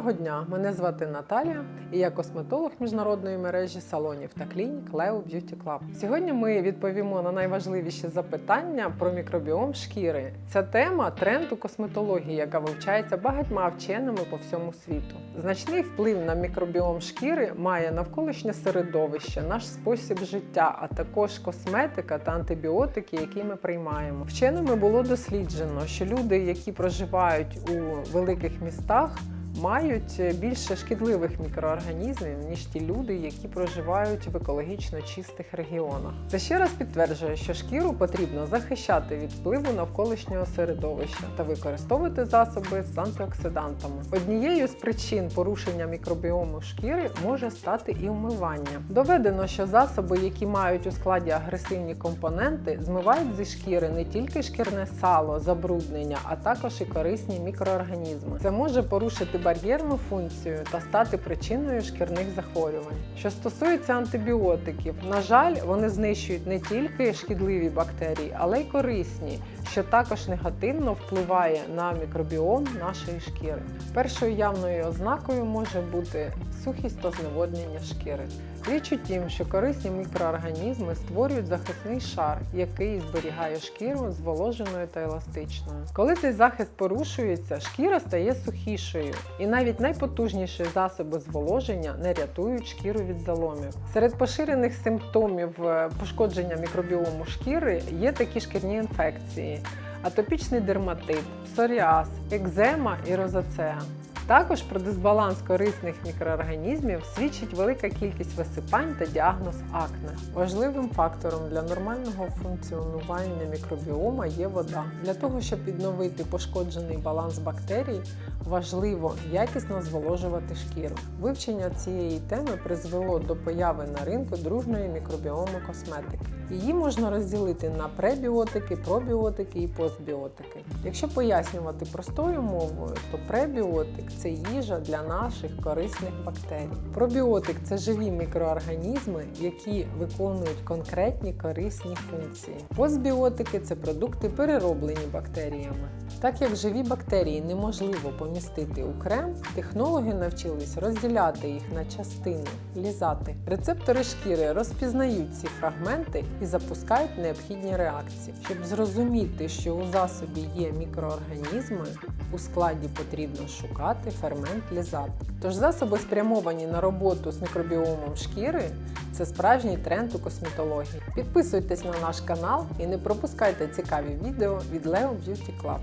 дня! Мене звати Наталія і я косметолог міжнародної мережі салонів та клінік Leo Beauty Club. Сьогодні ми відповімо на найважливіші запитання про мікробіом шкіри. Ця тема тренд у косметології, яка вивчається багатьма вченими по всьому світу. Значний вплив на мікробіом шкіри має навколишнє середовище, наш спосіб життя, а також косметика та антибіотики, які ми приймаємо. Вченими було досліджено, що люди, які проживають у великих містах, мають більше шкідливих мікроорганізмів, ніж ті люди, які проживають в екологічно чистих регіонах. Це ще раз підтверджує, що шкіру потрібно захищати від впливу навколишнього середовища та використовувати засоби з антиоксидантами. Однією з причин порушення мікробіому шкіри може стати і вмивання. Доведено, що засоби, які мають у складі агресивні компоненти, змивають зі шкіри не тільки шкірне сало, забруднення, а також і корисні мікроорганізми. Це може порушити бар'єрну функцію та стати причиною шкірних захворювань. Що стосується антибіотиків, на жаль, вони знищують не тільки шкідливі бактерії, але й корисні, що також негативно впливає на мікробіом нашої шкіри. Першою явною ознакою може бути сухість та зневоднення шкіри. Річ у тім, що корисні мікроорганізми створюють захисний шар, який зберігає шкіру зволоженою та еластичною. Коли цей захист порушується, шкіра стає сухішою, і навіть найпотужніші засоби зволоження не рятують шкіру від заломів. Серед поширених симптомів е, пошкодження мікробіому шкіри є такі шкірні інфекції: атопічний дерматит, псоріаз, екзема і розацеа. Також про дисбаланс корисних мікроорганізмів свідчить велика кількість висипань та діагноз акне. Важливим фактором для нормального функціонування мікробіома є вода. Для того, щоб відновити пошкоджений баланс бактерій, важливо якісно зволожувати шкіру. Вивчення цієї теми призвело до появи на ринку дружної мікробіому косметики. Її можна розділити на пребіотики, пробіотики і постбіотики. Якщо пояснювати простою мовою, то пребіотик це їжа для наших корисних бактерій. Пробіотик це живі мікроорганізми, які виконують конкретні корисні функції. Постбіотики це продукти, перероблені бактеріями. Так як живі бактерії неможливо помістити у крем, технологи навчились розділяти їх на частини, лізати. Рецептори шкіри розпізнають ці фрагменти і запускають необхідні реакції. Щоб зрозуміти, що у засобі є мікроорганізми, у складі потрібно шукати фермент лізат. Тож засоби спрямовані на роботу з мікробіомом шкіри це справжній тренд у косметології. Підписуйтесь на наш канал і не пропускайте цікаві відео від Leo Beauty Club.